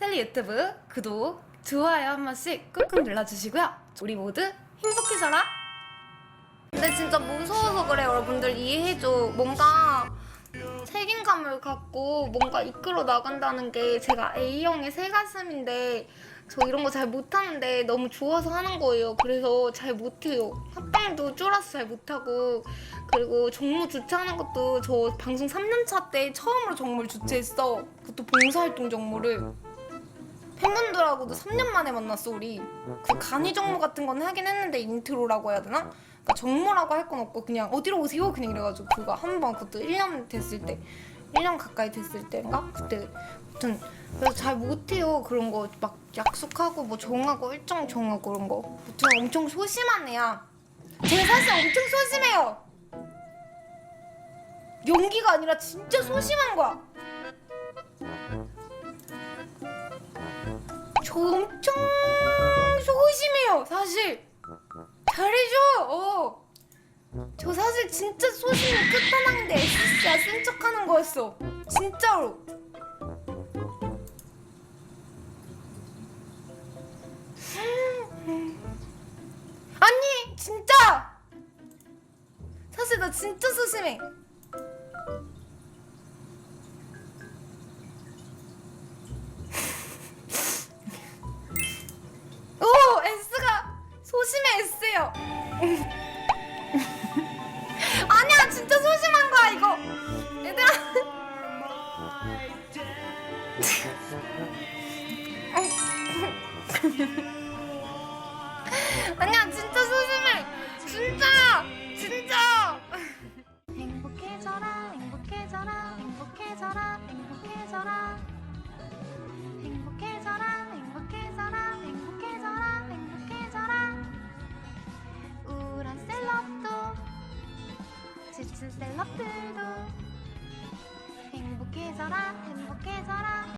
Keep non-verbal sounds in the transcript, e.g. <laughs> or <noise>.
셀리 유튜브 구독, 좋아요 한 번씩 꾹꾹 눌러주시고요. 우리 모두 행복해져라. 근데 진짜 무서워서 그래 여러분들. 이해해줘. 뭔가 책임감을 갖고 뭔가 이끌어 나간다는 게 제가 A형의 새가슴인데 저 이런 거 잘 못하는데 너무 좋아서 하는 거예요. 그래서 잘 못해요. 합방도 쫄아서 잘 못하고 그리고 종무 주최하는 것도 저 방송 3년차 때 처음으로 정모를 주최했어. 그것도 봉사활동 정모를 팬분들하고도 3년 만에 만났어 우리. 그 간이 정모 같은 건 하긴 했는데 인트로라고 해야 되나? 그러니까 정모라고 할 건 없고 그냥 어디로 오세요? 그냥 이래가지고 그거 한 번 그것도 1년 됐을 때 1년 가까이 됐을 때인가? 그때. 아무튼 그래서 잘 못해요 그런 거. 막 약속하고 뭐 정하고 일정 정하고 그런 거. 아무튼 엄청 소심한 애야. 제가 사실 엄청 소심해요. 연기가 아니라 진짜 소심한 거야 저 엄청 소심해요 사실. 잘해줘 어. 저 사실 진짜 소심이 끝판왕인데 SC야. 쓴 척하는 거였어. 진짜로. 아니 진짜! 사실 나 진짜 소심해 소심해 S요. <laughs> 아니야 진짜 소심한 거야 이거. 얘들아 <laughs> <laughs> 샐러드도 행복해져라 행복해져라.